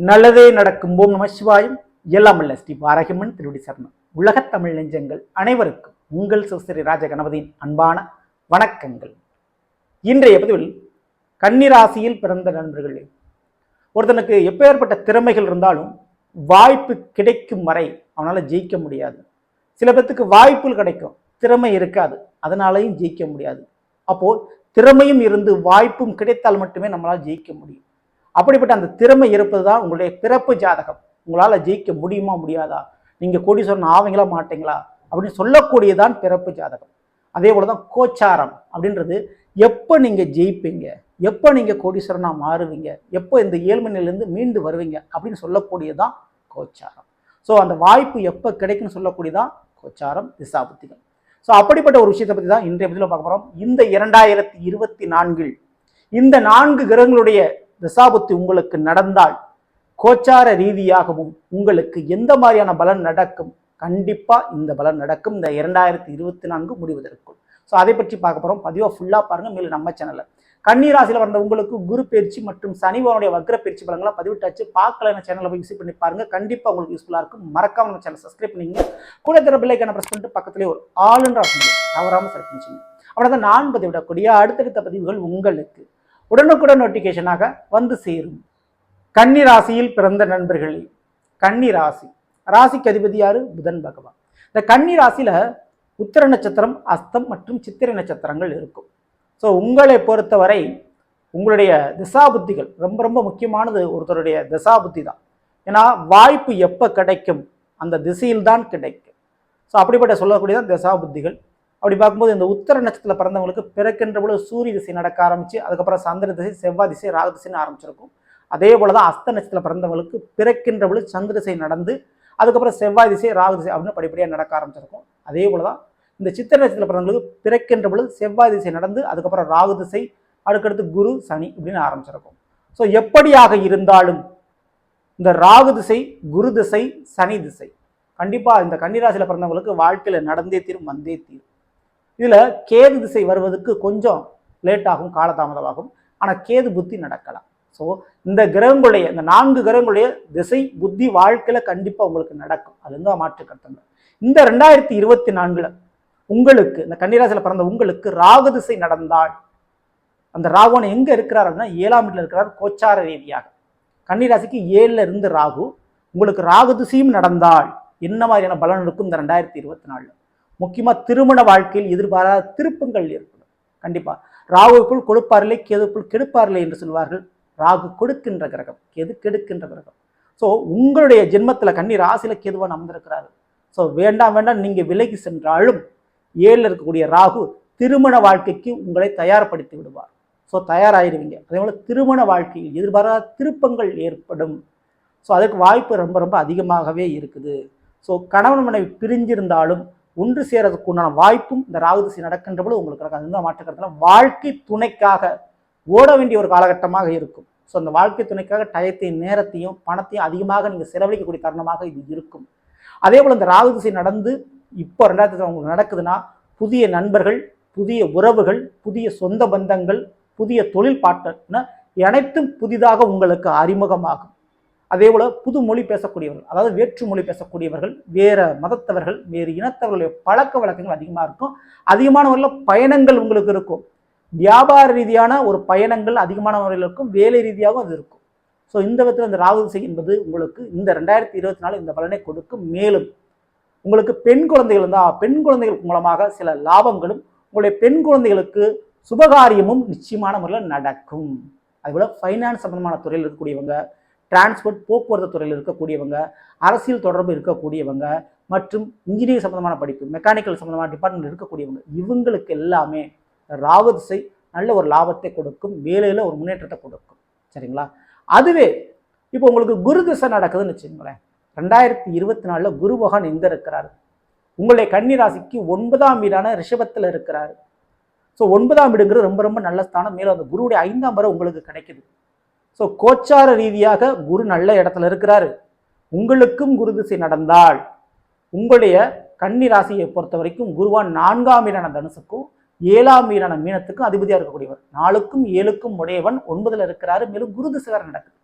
நல்லதே நடக்கும். ஓம் நம எல்லாம் அல்ல ஸ்ரீ பாரகிமன் திருவடி சர்மன் உலகத் தமிழ் நெஞ்சங்கள் அனைவருக்கும் உங்கள் சிவஸ்ரீ ராஜ கணபதியின் அன்பான வணக்கங்கள். இன்றைய பதிவில் கன்னிராசியில் பிறந்த நண்பர்களே ஒருத்தனுக்கு எப்பேற்பட்ட திறமைகள் இருந்தாலும் வாய்ப்பு கிடைக்கும் வரை அவனால் ஜெயிக்க முடியாது. சில பேர்த்துக்கு வாய்ப்புகள் கிடைக்கும் திறமை இருக்காது அதனாலையும் ஜெயிக்க முடியாது. அப்போது திறமையும் இருந்து வாய்ப்பும் கிடைத்தால் மட்டுமே நம்மளால் ஜெயிக்க முடியும். அப்படிப்பட்ட அந்த திறமை இருப்பது தான் உங்களுடைய பிறப்பு ஜாதகம். உங்களால் ஜெயிக்க முடியுமா முடியாதா? நீங்கள் கோடீஸ்வரன் ஆவீங்களா மாட்டீங்களா? அப்படின்னு சொல்லக்கூடியதான் பிறப்பு ஜாதகம். அதே போல தான் கோச்சாரம் அப்படின்றது எப்போ நீங்கள் ஜெயிப்பீங்க? எப்போ நீங்கள் கோடீஸ்வரனாக மாறுவீங்க? எப்போ இந்த ஏழ்மை நிலையிலேருந்து மீண்டு வருவீங்க? அப்படின்னு சொல்லக்கூடியதான் கோச்சாரம். ஸோ அந்த வாய்ப்பு எப்போ கிடைக்குன்னு சொல்லக்கூடியதான் கோச்சாரம் திசாபுத்திகள். ஸோ அப்படிப்பட்ட ஒரு விஷயத்தை பற்றி தான் இன்றைய பதிவில் பார்க்க போகிறோம் இந்த இரண்டாயிரத்தி இருபத்தி நான்கில் இந்த நான்கு கிரகங்களுடைய திசாபுத்தி உங்களுக்கு நடந்தால் கோச்சார ரீதியாகவும் உங்களுக்கு எந்த மாதிரியான பலன் நடக்கும்? கண்டிப்பாக இந்த பலன் நடக்கும். இந்த இரண்டாயிரத்தி இருபத்தி நான்கு முடிவதற்குள். ஸோ அதை பற்றி பார்க்க போகிறோம் பதிவாக ஃபுல்லாக பாருங்கள் மேலும் நம்ம சேனலில் கன்னிராசியில் வந்த உங்களுக்கு குரு பயிற்சி மற்றும் சனிவனுடைய வக்ர பயிற்சி பலங்களை பதிவிட்டாச்சு. பார்க்கல சேனலை போய் விசிட் பண்ணி பாருங்க. கண்டிப்பாக உங்களுக்கு யூஸ்ஃபுல்லாக இருக்கும். மறக்காம நம்ம சேனல் சப்ஸ்கிரைப் பண்ணிங்க கூட தர பிள்ளைக்கான ப்ரெஸ் பண்ணிட்டு பக்கத்துலேயே ஒரு ஆளுன்ற தவறாமல் செலக்ட் பண்ணிச்சிங்க அவ்வளோதான் நான் பதிவிடக்கூடிய அடுத்தடுத்த பதிவுகள் உங்களுக்கு. உடனுக்குடன் நோட்டிஃபிகேஷனாக வந்து சேரும். கன்னி ராசியில் பிறந்த நண்பர்களே கன்னி ராசி. ராசிக்கு அதிபதி யாரு? புதன் பகவான். இந்த கன்னி ராசியில் உத்திர நட்சத்திரம் அஸ்தம் மற்றும் சித்திரை நட்சத்திரங்கள் இருக்கும். ஸோ உங்களை பொறுத்தவரை உங்களுடைய திசாபுத்திகள் ரொம்ப ரொம்ப முக்கியமானது ஒருத்தருடைய திசாபுத்தி தான். ஏன்னா வாய்ப்பு எப்போ கிடைக்கும்? அந்த திசையில் தான் கிடைக்கும். ஸோ அப்படிப்பட்ட சொல்லக்கூடியதான் திசாபுத்திகள். அப்படி பார்க்கும்போது இந்த உத்தர நட்சத்திரத்தில் பிறந்தவங்களுக்கு பிறக்கின்ற பொழுது சூரிய திசை நடக்க ஆரம்பிச்சு அதுக்கப்புறம் சந்திர திசை செவ்வாய் திசை ராகு திசைன்னு ஆரம்பிச்சிருக்கும். அதே போல தான் அஸ்த நட்சத்திரத்தில் பிறந்தவங்களுக்கு பிறக்கின்ற பொழுது சந்திர திசை நடந்து அதுக்கப்புறம் செவ்வாய் திசை ராகு திசை அப்படின்னு படிப்படியாக நடக்க ஆரம்பிச்சிருக்கும். அதே போல தான் இந்த சித்திர நட்சத்திரத்தில் பிறந்தவங்களுக்கு பிறக்கின்ற பொழுது செவ்வாய் திசை நடந்து அதுக்கப்புறம் ராகு திசை அடுக்கடுத்து குரு சனி இப்படின்னு ஆரம்பிச்சிருக்கும். ஸோ எப்படியாக இருந்தாலும் இந்த ராகு திசை குரு திசை சனி திசை கண்டிப்பாக இந்த கன்னிராசியில் பிறந்தவங்களுக்கு வாழ்க்கையில் நடந்தே தீரும் வந்தே தீரும். இதில் கேது திசை வருவதற்கு கொஞ்சம் லேட் ஆகும் காலதாமதமாகும். ஆனால் கேது புத்தி நடக்கலாம். ஸோ இந்த கிரகங்களுடைய இந்த நான்கு கிரகங்களுடைய திசை புத்தி வாழ்க்கையில் கண்டிப்பாக உங்களுக்கு நடக்கும். அது எந்த மாற்று கருத்துங்க? இந்த ரெண்டாயிரத்தி இருபத்தி நான்கில் உங்களுக்கு இந்த கன்னிராசியில் பிறந்த உங்களுக்கு ராகு திசை நடந்தால் அந்த ராகுவன் எங்கே இருக்கிறார் அப்படின்னா ஏழாம் வீட்டில் இருக்கிறார் கோச்சார ரீதியாக. கன்னிராசிக்கு ஏழில் இருந்து ராகு உங்களுக்கு ராகு திசையும் நடந்தால் என்ன மாதிரியான பலன் இருக்கும் இந்த ரெண்டாயிரத்தி இருபத்தி நாலில்? முக்கியமாக திருமண வாழ்க்கையில் எதிர்பாராத திருப்பங்கள் ஏற்படும். கண்டிப்பாக ராகுக்குள் கொடுப்பாரில்லை கேதுக்குள் கெடுப்பாரில்லை என்று சொல்வார்கள். ராகு கொடுக்கின்ற கிரகம் கேது கெடுக்கின்ற கிரகம். ஸோ உங்களுடைய ஜென்மத்தில் கண்ணி ராசியில் கேதுவான் அமர்ந்திருக்கிறாரு. ஸோ வேண்டாம் வேண்டாம் நீங்கள் விலகி சென்றாலும் ஏழில் இருக்கக்கூடிய ராகு திருமண வாழ்க்கைக்கு உங்களை தயார்படுத்தி விடுவார். ஸோ தயாராகிடுவீங்க அதே போல் திருமண வாழ்க்கையில் எதிர்பாராத திருப்பங்கள் ஏற்படும். ஸோ அதுக்கு வாய்ப்பு ரொம்ப ரொம்ப அதிகமாகவே இருக்குது. ஸோ கணவன் மனைவி பிரிஞ்சிருந்தாலும் ஒன்று சேரதுக்கு உண்டான வாய்ப்பும் இந்த ராகுதிசை நடக்கின்ற பொழுது உங்களுக்கு நடக்காது. இந்த மாற்றுக்கிறதுல வாழ்க்கை துணைக்காக ஓட வேண்டிய ஒரு காலகட்டமாக இருக்கும். ஸோ அந்த வாழ்க்கை துணைக்காக டயத்தையும் நேரத்தையும் பணத்தையும் அதிகமாக நீங்கள் செலவழிக்கக்கூடிய தருணமாக இது இருக்கும். அதே போல் இந்த ராகு திசை நடந்து இப்போ ரெண்டாயிரத்தி உங்களுக்கு நடக்குதுன்னா புதிய நண்பர்கள் புதிய உறவுகள் புதிய சொந்த பந்தங்கள் புதிய தொழில் பார்ட்னர் அனைத்தும் புதிதாக உங்களுக்கு அறிமுகமாகும். அதே போல் புது மொழி பேசக்கூடியவர்கள் அதாவது வேற்று மொழி பேசக்கூடியவர்கள் வேறு மதத்தவர்கள் வேறு இனத்தவர்களுடைய பழக்க வழக்கங்கள் அதிகமாக இருக்கும். அதிகமான முறையில் பயணங்கள் உங்களுக்கு இருக்கும். வியாபார ரீதியான ஒரு பயணங்கள் அதிகமான முறையில் இருக்கும். வேலை ரீதியாகவும் அது இருக்கும். ஸோ இந்த விதத்தில் இந்த ராகு திசை என்பது உங்களுக்கு இந்த ரெண்டாயிரத்தி இருபத்தி நாலு இந்த பலனை கொடுக்கும். மேலும் உங்களுக்கு பெண் குழந்தைகள் இருந்தால் பெண் குழந்தைகள் மூலமாக சில லாபங்களும் உங்களுடைய பெண் குழந்தைகளுக்கு சுபகாரியமும் நிச்சயமான முறையில் நடக்கும். அதுபோல் ஃபைனான்ஸ் சம்பந்தமான துறையில் இருக்கக்கூடியவங்க டிரான்ஸ்போர்ட் போக்குவரத்து துறையில் இருக்கக்கூடியவங்க அரசியல் தொடர்பு இருக்கக்கூடியவங்க மற்றும் இன்ஜினியரிங் சம்மந்தமான படிப்பு மெக்கானிக்கல் சம்மந்தமான டிபார்ட்மெண்ட் இருக்கக்கூடியவங்க இவங்களுக்கு எல்லாமே ராவதிசை நல்ல ஒரு லாபத்தை கொடுக்கும் வேலையில் ஒரு முன்னேற்றத்தை கொடுக்கும். சரிங்களா? அதுவே இப்போ உங்களுக்கு குரு திசை நடக்குதுன்னு வச்சுக்கோங்களேன். ரெண்டாயிரத்தி இருபத்தி நாலில் குரு பகவான் எங்கே இருக்கிறாரு? உங்களுடைய கன்னிராசிக்கு ஒன்பதாம் வீடான ரிஷபத்தில் இருக்கிறார். ஸோ ஒன்பதாம் வீடுங்கிறது ரொம்ப ரொம்ப நல்ல ஸ்தானம். மேலும் அந்த குருவுடைய ஐந்தாம் வரை உங்களுக்கு கிடைக்குது. ஸோ கோச்சார ரீதியாக குரு நல்ல இடத்துல இருக்கிறாரு. உங்களுக்கும் குரு திசை நடந்தால் உங்களுடைய கன்னி ராசியை பொறுத்த வரைக்கும் குருவான் நான்காம் வீடான தனுசுக்கும் ஏழாம் வீடான மீனத்துக்கும் அதிபதியாக இருக்கக்கூடியவர். நாலுக்கும் ஏழுக்கும் உடையவன் ஒன்பதில் இருக்கிறாரு. மேலும் குரு திசை நடக்கும் நடக்குது.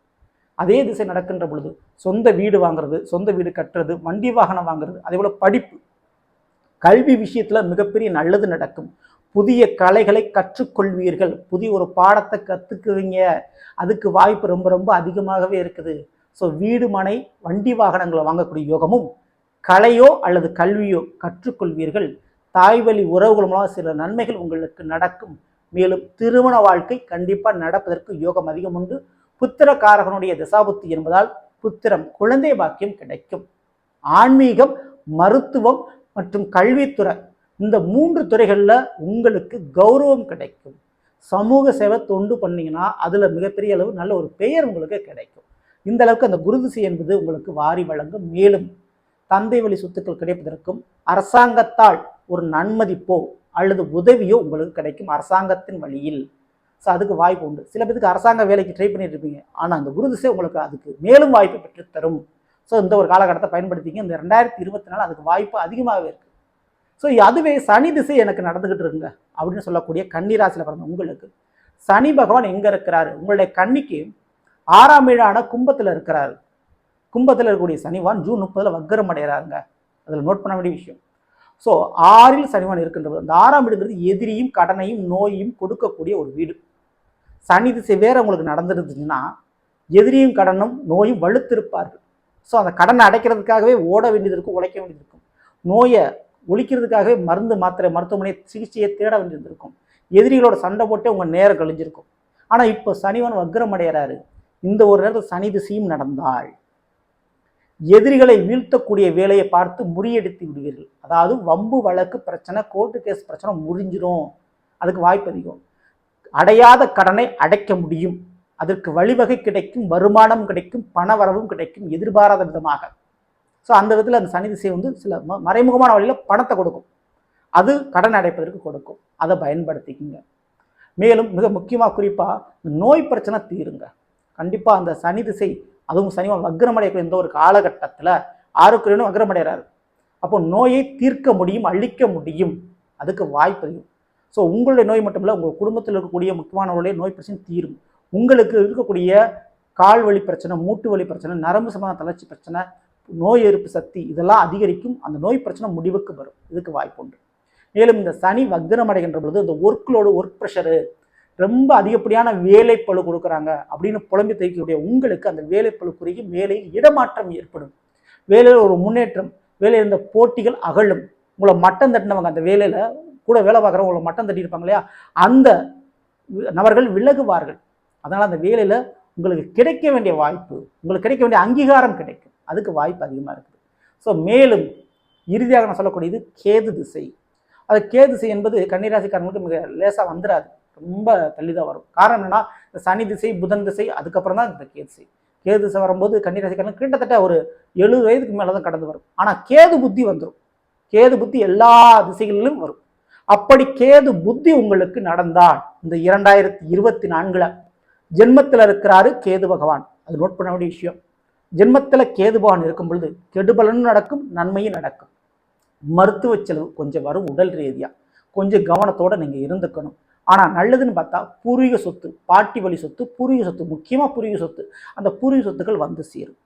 அதே திசை நடக்கின்ற பொழுது சொந்த வீடு வாங்குறது சொந்த வீடு கட்டுறது வண்டி வாகனம் வாங்குறது அதே போல் படிப்பு. கல்வி விஷயத்தில் மிகப்பெரிய நல்லது நடக்கும். புதிய கலைகளை கற்றுக்கொள்வீர்கள். புதிய ஒரு பாடத்தை கற்றுக்குவீங்க அதுக்கு வாய்ப்பு ரொம்ப ரொம்ப அதிகமாகவே இருக்குது. ஸோ வீடு மனை வண்டி வாகனங்களை வாங்கக்கூடிய யோகமும் கலையோ அல்லது கல்வியோ கற்றுக்கொள்வீர்கள். தாய்வழி உறவுகள் மூலம் சில நன்மைகள் உங்களுக்கு நடக்கும். மேலும் திருமண வாழ்க்கை கண்டிப்பாக நடப்பதற்கு யோகம் அதிகம் உண்டு. புத்திரக்காரகனுடைய திசாபுத்தி என்பதால் புத்திரம் குழந்தை பாக்கியம் கிடைக்கும். ஆன்மீகம் மருத்துவம் மற்றும் கல்வித்துறை இந்த மூன்று துறைகளில் உங்களுக்கு கௌரவம் கிடைக்கும். சமூக சேவை தொண்டு பண்ணிங்கன்னா அதில் மிகப்பெரிய அளவு நல்ல ஒரு பெயர் உங்களுக்கு கிடைக்கும். இந்த அளவுக்கு அந்த குருதிசை என்பது உங்களுக்கு வாரி வழங்கும். மேலும் தந்தை வழி சொத்துக்கள் கிடைப்பதற்கும் அரசாங்கத்தால் ஒரு நன்மதிப்போ அல்லது உதவியோ உங்களுக்கு கிடைக்கும் அரசாங்கத்தின் வழியில். ஸோ அதுக்கு வாய்ப்பு உண்டு. சில பேருக்கு அரசாங்க வேலைக்கு ட்ரை பண்ணிட்டு இருப்பீங்க. ஆனால் அந்த குருதிசை உங்களுக்கு அதுக்கு மேலும் வாய்ப்பு பெற்று தரும். ஸோ இந்த ஒரு காலகட்டத்தை பயன்படுத்திங்க இந்த ரெண்டாயிரத்தி இருபத்தி நாலு அதுக்கு வாய்ப்பு அதிகமாகவே இருக்குது ஸோ அதுவே சனி திசை எனக்கு நடந்துக்கிட்டு இருக்குங்க. அப்படின்னு சொல்லக்கூடிய கன்னிராசியில் பிறந்த உங்களுக்கு. சனி பகவான் எங்கே இருக்கிறாரு? உங்களுடைய கன்னிக்கு ஆறாம் ஏழான கும்பத்தில் இருக்கிறாரு. கும்பத்தில் இருக்கக்கூடிய சனிவான் ஜூன் முப்பதில் வக்கரம் அடைகிறாருங்க. அதில் நோட் பண்ண வேண்டிய விஷயம். ஸோ ஆறில் சனிவான் இருக்கின்றது. அந்த ஆறாம் வீடுங்கிறது எதிரியும் கடனையும் நோயும் கொடுக்கக்கூடிய ஒரு வீடு. சனி திசை வேறு உங்களுக்கு நடந்துருந்துச்சுன்னா எதிரியும் கடனும் நோயும் வலுத்திருப்பார்கள். ஸோ அந்த கடனை அடைக்கிறதுக்காகவே ஓட வேண்டியது இருக்கும் உழைக்க வேண்டியது இருக்கும். நோயை ஒழிக்கிறதுக்காகவே மருந்து மாத்திரை மருத்துவமனை சிகிச்சையை தேட வேண்டியிருந்திருக்கும். எதிரிகளோட சண்டை போட்டே உங்கள் நேரம் கழிஞ்சிருக்கும். ஆனால் இப்போ சனிவன் வக்ரம் அடைகிறாரு இந்த ஒரு நேரத்தில் சனி திசையும் நடந்தாள் எதிரிகளை வீழ்த்தக்கூடிய வேலையை பார்த்து முறியடித்து விடுவீர்கள். அதாவது வம்பு வழக்கு பிரச்சனை கோர்ட்டு கேஸ் பிரச்சனை முடிஞ்சிடும் அதுக்கு வாய்ப்பு அதிகம். அடையாத கடனை அடைக்க முடியும். அதற்கு வழிவகை கிடைக்கும் வருமானம் கிடைக்கும் பண வரவும் கிடைக்கும் எதிர்பாராத விதமாக. ஸோ அந்த விதத்தில் அந்த சனி திசை வந்து சில ம- மறைமுகமான வழியில் பணத்தை கொடுக்கும். அது கடன் அடைப்பதற்கு கொடுக்கும். அதை பயன்படுத்திக்கங்க. மேலும் மிக முக்கியமாக குறிப்பாக நோய் பிரச்சனை தீருங்க. கண்டிப்பாக அந்த சனி திசை அதுவும் சனிவன் வக்ரமடையக்கூடிய இந்த ஒரு காலகட்டத்தில் ஆரோக்கியம் வக்ரமடைகிறாரு அப்போ நோயை தீர்க்க முடியும் அழிக்க முடியும். அதுக்கு வாய்ப்பு அதிகம். ஸோ உங்களுடைய நோய் மட்டுமில்ல உங்கள் குடும்பத்தில் இருக்கக்கூடிய முக்கியமானவர்களுடைய நோய் பிரச்சனை தீரும். உங்களுக்கு இருக்கக்கூடிய கால் வலி பிரச்சனை மூட்டு வலி பிரச்சனை நரம்பு சம்பந்த தளர்ச்சி பிரச்சனை நோய் எதிர்ப்பு சக்தி இதெல்லாம் அதிகரிக்கும். அந்த நோய் பிரச்சனை முடிவுக்கு வரும். இதுக்கு வாய்ப்பு உண்டு. மேலும் இந்த சனி வக்ரம் அடைகின்ற பொழுது இந்த ஒர்க்லோடு ஒர்க் ப்ரெஷரு ரொம்ப அதிகப்படியான வேலைப்பளு கொடுக்குறாங்க அப்படின்னு புலம்பி தைக்கக்கூடிய உங்களுக்கு அந்த வேலைப்பளு குறுகி வேலையில் இடமாற்றம் ஏற்படும். வேலையில் ஒரு முன்னேற்றம் வேலையில் இருந்த போட்டிகள் அகலும். உங்களை மட்டம் தட்டினவங்க அந்த வேலையில் கூட வேலை பார்க்குறவங்க உங்களை மட்டம் தட்டியிருப்பாங்க இல்லையா? அந்த நபர்கள் விலகுவார்கள். அதனால் அந்த வேலையில் உங்களுக்கு கிடைக்க வேண்டிய வாய்ப்பு உங்களுக்கு கிடைக்க வேண்டிய அங்கீகாரம் கிடைக்கும். அதுக்கு வாய்ப்பு அதிகமாக இருக்குது. ஸோ மேலும் இறுதியாக நான் சொல்லக்கூடியது கேது திசை. அது கேது திசை என்பது கன்னிராசிக்காரங்களுக்கு மிக லேசாக வந்துடாது ரொம்ப தள்ளி தான் வரும். காரணம் என்னன்னா இந்த சனி திசை புதன் திசை அதுக்கப்புறம் தான் இந்த கேது திசை. கேது திசை வரும்போது கன்னிராசிக்காரங்க கிட்டத்தட்ட ஒரு எழுபது வயதுக்கு மேலே தான் கடந்து வரும். ஆனால் கேது புத்தி வந்துடும் கேது புத்தி எல்லா திசைகளிலும் வரும். அப்படி கேது புத்தி உங்களுக்கு நடந்தால் இந்த இரண்டாயிரத்தி இருபத்தி நான்குல ஜென்மத்தில் இருக்கிறாரு கேது பகவான். அது நோட் பண்ண வேண்டிய விஷயம். ஜென்மத்தில் கேதுபான் இருக்கும் பொழுது கெடுபலனும் நடக்கும் நன்மையும் நடக்கும். மருத்துவ செலவு கொஞ்சம் வரும் உடல் ரீதியாக கொஞ்சம் கவனத்தோடு நீங்கள் இருந்துக்கணும். ஆனால் நல்லதுன்னு பார்த்தா பூர்வீக சொத்து பாட்டி வழி சொத்து பூர்வீக சொத்து முக்கியமாக பூர்வீக சொத்து அந்த பூர்வீக சொத்துக்கள் வந்து சேரும்.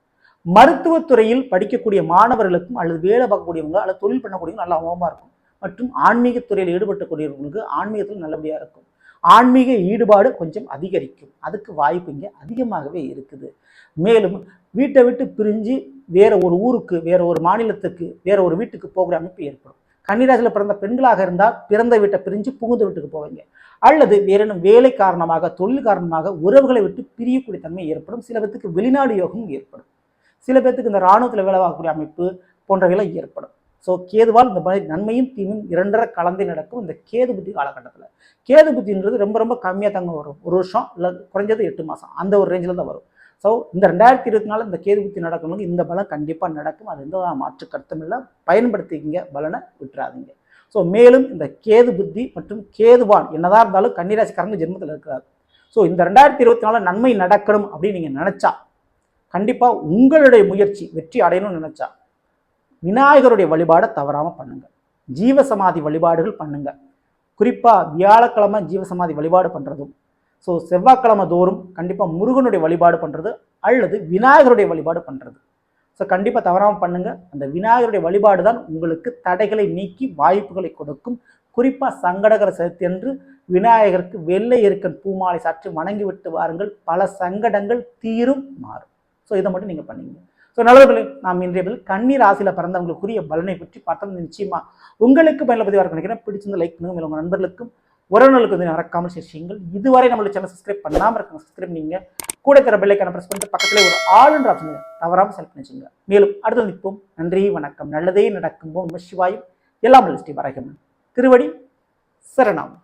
மருத்துவத்துறையில் படிக்கக்கூடிய மாணவர்களுக்கும் அல்லது வேலை பார்க்கக்கூடியவங்க அல்லது தொழில் பண்ணக்கூடியவங்க நல்ல அமோகமாக இருக்கும். மற்றும் ஆன்மீகத்துறையில் ஈடுபட்டக்கூடியவங்களுக்கு ஆன்மீகத்தில் நல்லபடியாக இருக்கும். ஆன்மீக ஈடுபாடு கொஞ்சம் அதிகரிக்கும். அதுக்கு வாய்ப்பு இங்கே அதிகமாகவே இருக்குது. மேலும் வீட்டை விட்டு பிரிஞ்சு வேற ஒரு ஊருக்கு வேற ஒரு மாநிலத்துக்கு வேற ஒரு வீட்டுக்கு போகிற அமைப்பு ஏற்படும். கன்னிராசியில் பிறந்த பெண்களாக இருந்தால் பிறந்த வீட்டை பிரிஞ்சு புகுந்த வீட்டுக்கு போவீங்க. அல்லது வேறேனும் வேலை காரணமாக தொழில் காரணமாக உறவுகளை விட்டு பிரியக்கூடிய தன்மை ஏற்படும். சில பேர்த்துக்கு வெளிநாடு யோகமும் ஏற்படும். சில பேர்த்துக்கு இந்த இராணுவத்தில் வேலை பார்க்கக்கூடிய அமைப்பு போன்றவைகளை ஏற்படும். ஸோ கேதுவால் இந்த மாதிரி நன்மையும் தீமையும் இரண்டரை கலந்து நடக்கும் இந்த கேது புத்தி காலகட்டத்தில். கேது புத்தின்றது ரொம்ப ரொம்ப கம்மியாக தாங்க வரும். ஒரு வருஷம் இல்லை குறைஞ்சது எட்டு மாதம் அந்த ஒரு ரேஞ்சில் தான் வரும். ஸோ இந்த ரெண்டாயிரத்தி இருபத்தி நாலு இந்த கேது புத்தி நடக்கணும் இந்த பலம் கண்டிப்பாக நடக்கும். அது எந்த மாற்று கருத்தும் இல்லை. பயன்படுத்திக்கிங்க பலனை விட்டுறாதீங்க. ஸோ மேலும் இந்த கேது புத்தி மற்றும் கேதுவான் என்னதான் இருந்தாலும் கன்னிராசிக்காரங்க ஜென்மத்தில் இருக்கிறார். ஸோ இந்த ரெண்டாயிரத்தி இருபத்தி நாலு நன்மை நடக்கணும் அப்படின்னு நீங்கள் நினச்சா கண்டிப்பாக உங்களுடைய முயற்சி வெற்றி அடையணும்னு நினச்சா விநாயகருடைய வழிபாடை தவறாமல் பண்ணுங்கள் ஜீவசமாதி வழிபாடுகள் பண்ணுங்கள் குறிப்பாக வியாழக்கிழமை ஜீவசமாதி வழிபாடு பண்ணுறதும் ஸோ செவ்வாய்க்கிழமை தோறும் கண்டிப்பாக முருகனுடைய வழிபாடு பண்ணுறது அல்லது விநாயகருடைய வழிபாடு பண்ணுறது ஸோ கண்டிப்பாக தவறாமல் பண்ணுங்கள் அந்த விநாயகருடைய வழிபாடு தான் உங்களுக்கு தடைகளை நீக்கி வாய்ப்புகளை கொடுக்கும். குறிப்பாக சங்கடகர சதுர்த்தி அன்று விநாயகருக்கு வெள்ளை இருக்கன் பூமாலை சாற்றி வணங்கி விட்டு வாருங்கள். பல சங்கடங்கள் தீரும் மாறும். ஸோ இதை மட்டும் நீங்கள் பண்ணீங்க. ஸோ நல்லவர்களே நாம் இன்றைய பதில் கண்ணீர் ராசியில் பிறந்தவங்களுக்குரிய பலனை பற்றி பார்த்தோம். நிச்சயமாக உங்களுக்கு பயனுள்ள பதிவாக நினைக்கிறேன். பிடிச்சிருந்த லைக் பண்ணுங்கள் உங்கள் நண்பர்களுக்கும் உறவினர்களுக்கு வந்து மறக்காமல் ஷேர் செய்யுங்கள். இதுவரை நம்மளுடைய சேனல் சப்ஸ்கிரைப் பண்ணாமல் இருக்கிற சப்ஸ்கிரைப் நீங்கள் கூட தர பெல்லைக்கான ப்ரெஸ் பண்ணிட்டு பக்கத்தில் ஒரு ஆளுன்ற ஆப்ஷன் தவறாமல் செலக்ட் பண்ணிச்சுங்க மேலும் அடுத்து நிற்போம். நன்றி வணக்கம். நல்லதே நடக்கும் ஓம் சிவாயும். எல்லாம் ஸ்ரீ வரகம் திருவடி சரணாம்.